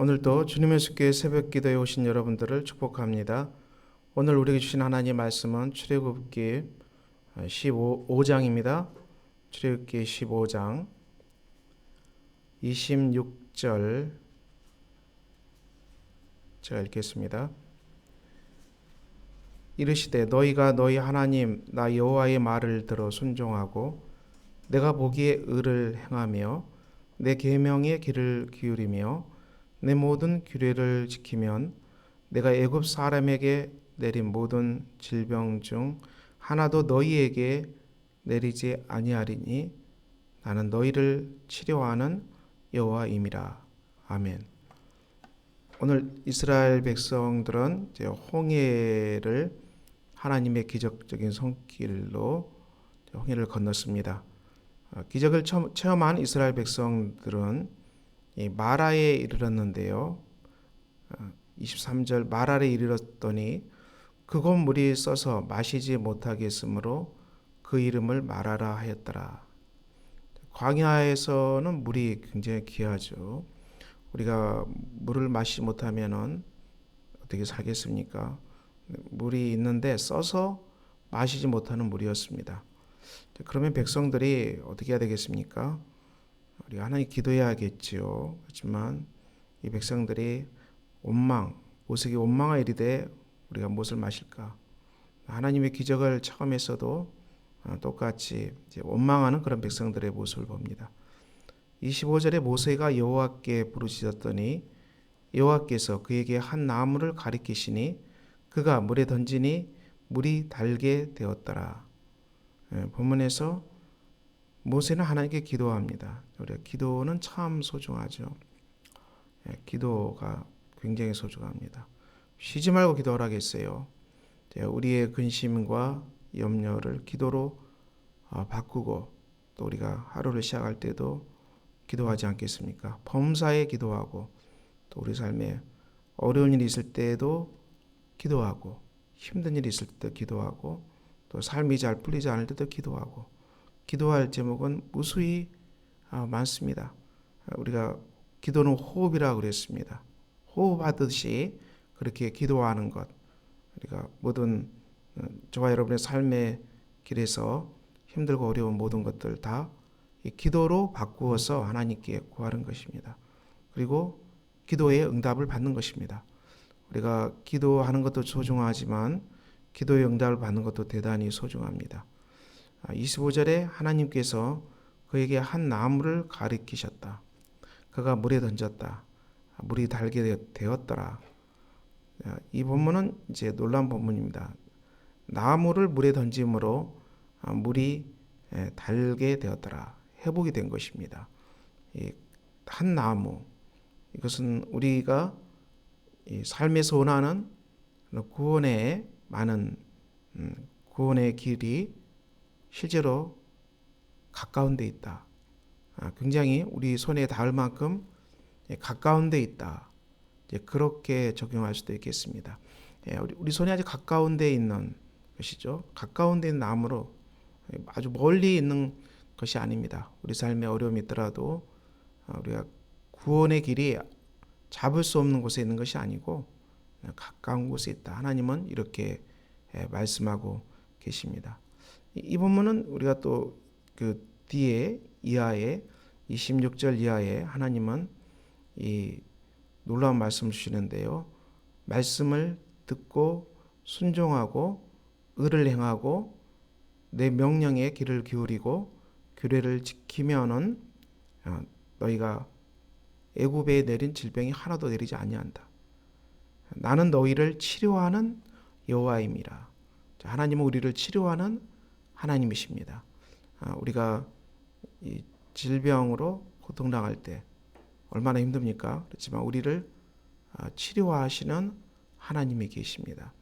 오늘도 주님의 숙교의 새벽 기도에 오신 여러분들을 축복합니다. 오늘 우리에게 주신 하나님 말씀은 출애굽기 15장입니다. 출애굽기 15장 26절 제가 읽겠습니다. 이르시되 너희가 너희 하나님 나 여호와의 말을 들어 순종하고 내가 보기에 의를 행하며 내 계명의 길을 기울이며 내 모든 규례를 지키면 내가 애굽 사람에게 내린 모든 질병 중 하나도 너희에게 내리지 아니하리니 나는 너희를 치료하는 여호와임이라 아멘. 오늘 이스라엘 백성들은 홍해를 하나님의 기적적인 손길로 홍해를 건넜습니다. 어, 기적을 체험한 이스라엘 백성들은 마라에 이르렀는데요. 23절 어, 마라에 이르렀더니 그곳 물이 써서 마시지 못하게 했으므로 그 이름을 마라라 하였더라. 광야에서는 물이 굉장히 귀하죠. 우리가 물을 마시지 못하면은 어떻게 살겠습니까? 물이 있는데 써서 마시지 못하는 물이었습니다. 그러면 백성들이 어떻게 해야 되겠습니까? 우리가 하나님 기도해야겠지요. 그렇지만 이 백성들이 원망, 모색이 원망하 이르되 우리가 무엇을 마실까? 하나님의 기적을 체험했어도 똑같이 원망하는 그런 백성들의 모습을 봅니다. 25절에 모세가 여호와께 부르짖었더니 여호와께서 그에게 한 나무를 가리키시니 그가 물에 던지니 물이 달게 되었더라. 예, 본문에서 모세는 하나님께 기도합니다. 우리 기도는 참 소중하죠. 예, 기도가 굉장히 소중합니다. 쉬지 말고 기도하라겠어요. 우리의 근심과 염려를 기도로 어, 바꾸고 또 우리가 하루를 시작할 때도 기도하지 않겠습니까? 범사에 기도하고 또 우리 삶에 어려운 일이 있을 때에도 기도하고 힘든 일이 있을 때 기도하고 또 삶이 잘 풀리지 않을 때도 기도하고 기도할 제목은 무수히 아, 많습니다. 우리가 기도는 호흡이라고 그랬습니다. 호흡하듯이 그렇게 기도하는 것. 우리가 모든 어, 저와 여러분의 삶의 길에서 힘들고 어려운 모든 것들 다 기도로 바꾸어서 하나님께 구하는 것입니다. 그리고 기도의 응답을 받는 것입니다. 우리가 기도하는 것도 소중하지만 기도의 응답을 받는 것도 대단히 소중합니다. 25절에 아, 하나님께서 그에게 한 나무를 가리키셨다. 그가 물에 던졌다. 물이 달게 되었더라. 이 본문은 이제 놀란 본문입니다. 나무를 물에 던짐으로 아, 물이 달게 되었더라. 회복이 된 것입니다. 한 나무 이것은 우리가 삶에서 원하는 구원의 많은 음, 구원의 길이 실제로 가까운 데 있다. 아, 굉장히 우리 손에 닿을 만큼 가까운 데 있다. 그렇게 적용할 수도 있겠습니다. 예, 우리 손에 아주 가까운 데 있는 것이죠. 가까운 데 있는 나무로 아주 멀리 있는 것이 아닙니다. 우리 삶에 어려움이 있더라도 어, 우리가 구원의 길이 잡을 수 없는 곳에 있는 것이 아니고 가까운 곳에 있다. 하나님은 이렇게 예, 말씀하고 계십니다. 이 본문은 우리가 또 그 뒤에 이하에 26절 이하에 하나님은 이 놀라운 말씀 주시는데요. 말씀을 듣고 순종하고 의를 행하고 내 명령에 귀를 기울이고 규례를 지키면은 어, 너희가 애굽에 내린 질병이 하나도 내리지 아니한다. 나는 너희를 치료하는 여호와임이라. 하나님은 우리를 치료하는 하나님이십니다. 아, 우리가 이 질병으로 고통당할 때 얼마나 힘듭니까? 그렇지만 우리를 아, 치료하시는 하나님이 계십니다.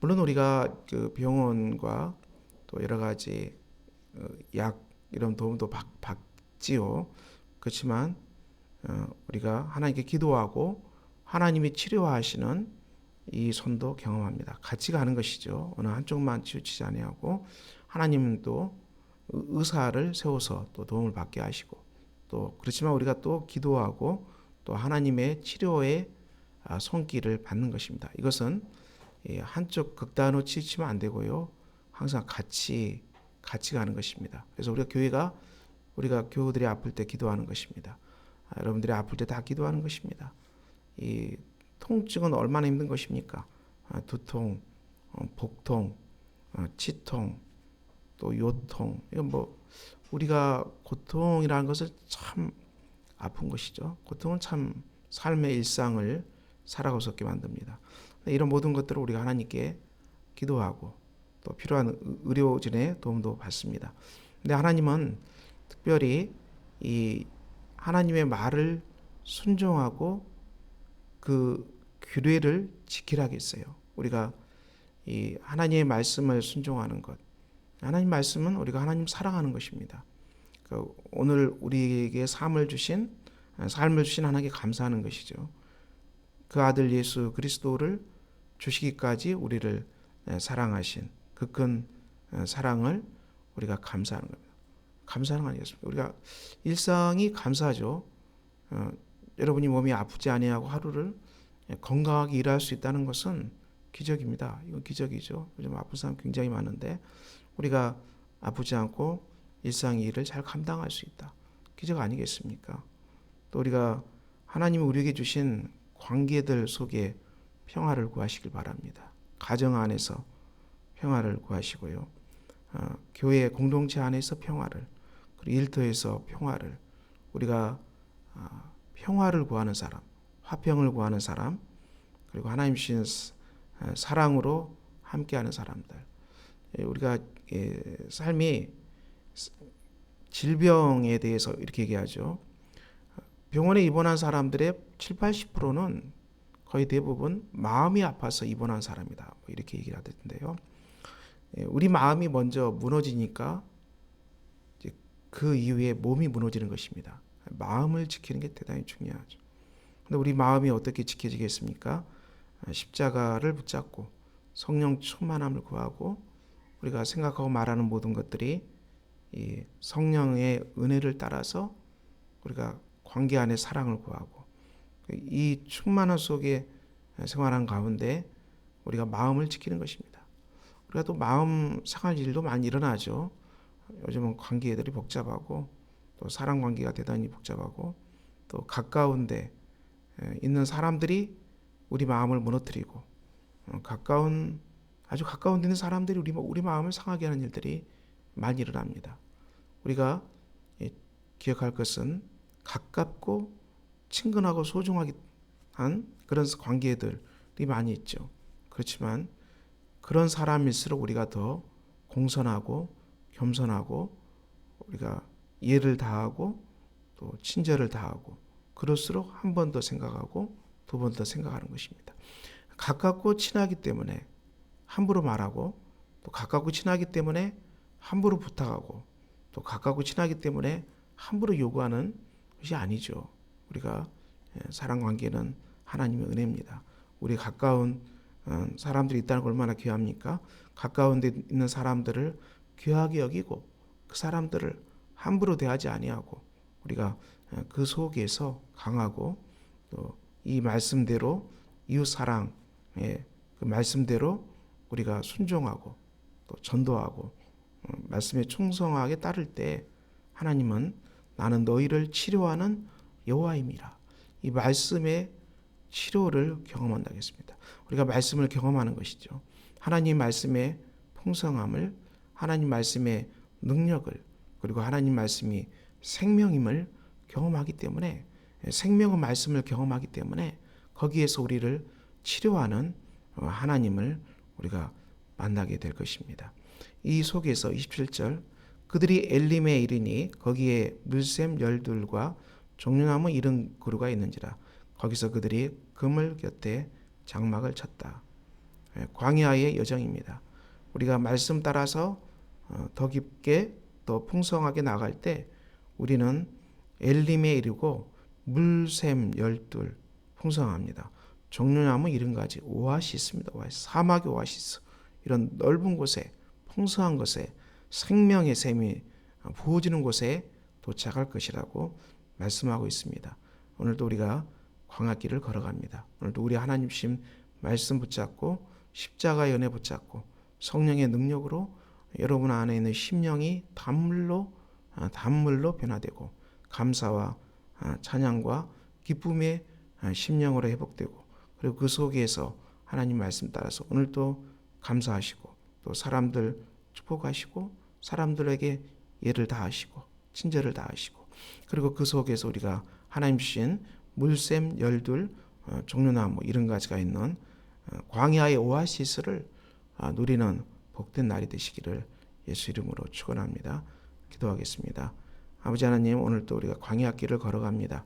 물론 우리가 그 병원과 또 여러 가지 어, 약 이런 도움도 받, 받지요. 그렇지만 어, 우리가 하나님께 기도하고 하나님이 치료하시는 이 손도 경험합니다. 같이 가는 것이죠. 어느 한쪽만 치우치지 아니하고 하나님은 또 의사를 세워서 또 도움을 받게 하시고 또 그렇지만 우리가 또 기도하고 또 하나님의 치료의 아, 손길을 받는 것입니다. 이것은 예, 한쪽 극단으로 치우치면 안 되고요. 항상 같이 같이 가는 것입니다. 그래서 우리가 교회가 우리가 교우들이 아플 때 기도하는 것입니다. 아, 여러분들이 아플 때 다 기도하는 것입니다. 이 통증은 얼마나 힘든 것입니까? 아, 두통, 어, 복통, 어, 치통, 또 요통. 이건 뭐 우리가 고통이라는 것을 참 아픈 것이죠. 고통은 참 삶의 일상을 없게 만듭니다. 이런 모든 것들을 우리가 하나님께 기도하고 또 필요한 의료진의 도움도 받습니다. 근데 하나님은 특별히 이 하나님의 말을 순종하고 그 규례를 지키라고 했어요. 우리가 이 하나님의 말씀을 순종하는 것. 하나님 말씀은 우리가 하나님 사랑하는 것입니다. 그 오늘 우리에게 삶을 주신 삶을 주신 하나님께 감사하는 것이죠. 그 아들 예수 그리스도를 주시기까지 우리를 사랑하신 그 큰 사랑을 우리가 감사하는 겁니다. 감사하는 거 아니겠습니까? 우리가 일상이 감사하죠. 어, 여러분이 몸이 아프지 아니하고 하루를 건강하게 일할 수 있다는 것은 기적입니다. 이건 기적이죠. 요즘 아픈 사람 굉장히 많은데 우리가 아프지 않고 일상의 일을 잘 감당할 수 있다. 기적 아니겠습니까? 또 우리가 하나님이 우리에게 주신 관계들 속에 평화를 구하시길 바랍니다. 가정 안에서 평화를 구하시고요. 어, 교회 공동체 안에서 평화를 그리고 일터에서 평화를 우리가 어, 평화를 구하는 사람, 화평을 구하는 사람, 그리고 하나님 주신 사랑으로 함께하는 사람들. 예, 우리가 예, 삶이 질병에 대해서 이렇게 얘기하죠. 병원에 입원한 사람들의 7, 80%는 거의 대부분 마음이 아파서 입원한 사람이다. 뭐 이렇게 얘기를 하던데요. 예, 우리 마음이 먼저 무너지니까 그 이후에 몸이 무너지는 것입니다. 마음을 지키는 게 대단히 중요하죠. 근데 우리 마음이 어떻게 지켜지겠습니까? 십자가를 붙잡고 성령 충만함을 구하고 우리가 생각하고 말하는 모든 것들이 이 성령의 은혜를 따라서 우리가 관계 안에 사랑을 구하고 이 충만함 속에 생활한 가운데 우리가 마음을 지키는 것입니다. 우리가 또 마음 상할 일도 많이 일어나죠. 요즘은 관계들이 복잡하고 또 사랑 관계가 대단히 복잡하고 또 가까운데 있는 사람들이 우리 마음을 무너뜨리고 어, 가까운 아주 가까운 데 있는 사람들이 우리 우리 마음을 상하게 하는 일들이 많이 일어납니다. 우리가 기억할 것은 가깝고 친근하고 소중하게 한 그런 관계들이 많이 있죠. 그렇지만 그런 사람일수록 우리가 더 공손하고 겸손하고 우리가 이해를 다하고 또 친절을 다하고 그럴수록 한 번 더 생각하고 두 번 더 생각하는 것입니다. 가깝고 친하기 때문에 함부로 말하고 또 가깝고 친하기 때문에 함부로 부탁하고 또 가깝고 친하기 때문에 함부로 요구하는 것이 아니죠. 우리가 예, 사랑 관계는 하나님의 은혜입니다. 우리 가까운 어, 사람들이 있다는 걸 얼마나 귀합니까? 가까운 데 있는 사람들을 귀하게 여기고 그 사람들을 함부로 대하지 아니하고 우리가 어, 그 속에서 강하고 또 이 말씀대로 이웃 사랑의 그 말씀대로 우리가 순종하고 또 전도하고 어, 말씀에 충성하게 따를 때 하나님은 나는 너희를 치료하는 여호와임이라 이 말씀의 치료를 경험한다겠습니다. 우리가 말씀을 경험하는 것이죠. 하나님 말씀의 풍성함을 하나님 말씀의 능력을 그리고 하나님 말씀이 생명임을 경험하기 때문에 생명의 말씀을 경험하기 때문에 거기에서 우리를 치료하는 어, 하나님을 우리가 만나게 될 것입니다. 이 속에서 27절 그들이 엘림에 이르니 거기에 물샘 열둘과 종려나무 이른 그루가 있는지라 거기서 그들이 그물 곁에 장막을 쳤다. 예, 광야의 여정입니다. 우리가 말씀 따라서 어, 더 깊게 더 풍성하게 나갈 때 우리는 엘림에 이르고 물샘 열둘 풍성합니다. 종려나무 이런 가지 오아시스입니다. 오아시스. 사막의 오아시스. 이런 넓은 곳에 풍성한 곳에 생명의 샘이 부어지는 곳에 도착할 것이라고 말씀하고 있습니다. 오늘도 우리가 광야길을 걸어갑니다. 오늘도 우리 하나님 심 말씀 붙잡고 십자가 연애 붙잡고 성령의 능력으로 여러분 안에 있는 심령이 단물로 아, 단물로 변화되고 감사와 아, 찬양과 기쁨의 아, 심령으로 회복되고 그리고 그 속에서 하나님 말씀 따라서 오늘도 감사하시고 또 사람들 축복하시고 사람들에게 예를 다하시고 친절을 다하시고 그리고 그 속에서 우리가 하나님 주신 물샘 열둘 어, 종려나무 이런 가지가 있는 어, 광야의 오아시스를 아, 누리는 복된 날이 되시기를 예수 이름으로 축원합니다. 기도하겠습니다. 아버지 하나님 오늘 또 우리가 광야 길을 걸어갑니다.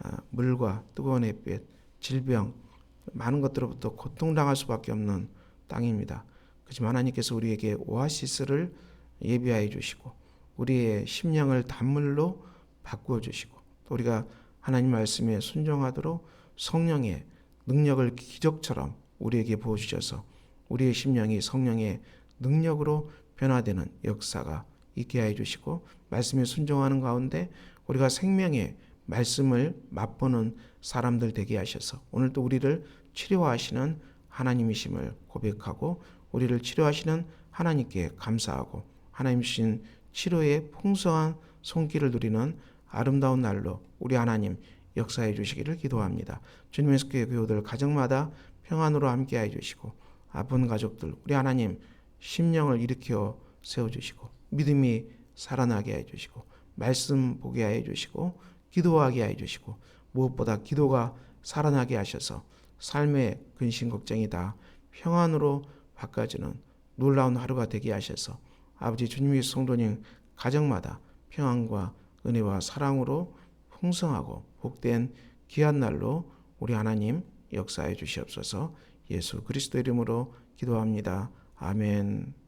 아, 물과 뜨거운 햇빛, 질병 많은 것들로부터 고통당할 수밖에 없는 땅입니다. 그지만 하나님께서 우리에게 오아시스를 예비하여 주시고 우리의 심령을 단물로 바꾸어 주시고 또 우리가 하나님 말씀에 순종하도록 성령의 능력을 기적처럼 우리에게 부어 주셔서 우리의 심령이 성령의 능력으로 변화되는 역사가 있게 해 주시고 말씀에 순종하는 가운데 우리가 생명의 말씀을 맛보는 사람들 되게 하셔서 오늘도 우리를 치료하시는 하나님이심을 고백하고 우리를 치료하시는 하나님께 감사하고 하나님 주신 치료의 풍성한 손길을 누리는 아름다운 날로 우리 하나님 역사해 주시기를 기도합니다. 주님의 속교회 교우들 가정마다 평안으로 함께해 주시고 아픈 가족들 우리 하나님 심령을 일으켜 세워 주시고 믿음이 살아나게 해 주시고 말씀 보게 해 주시고 기도하게 해 주시고 무엇보다 기도가 살아나게 하셔서 삶의 근심 걱정이 다 평안으로 바꿔주는 놀라운 하루가 되게 하셔서 아버지 주님의 성도님 가정마다 평안과 은혜와 사랑으로 풍성하고 복된 귀한 날로 우리 하나님 역사해 주시옵소서 예수 그리스도 이름으로 기도합니다. 아멘.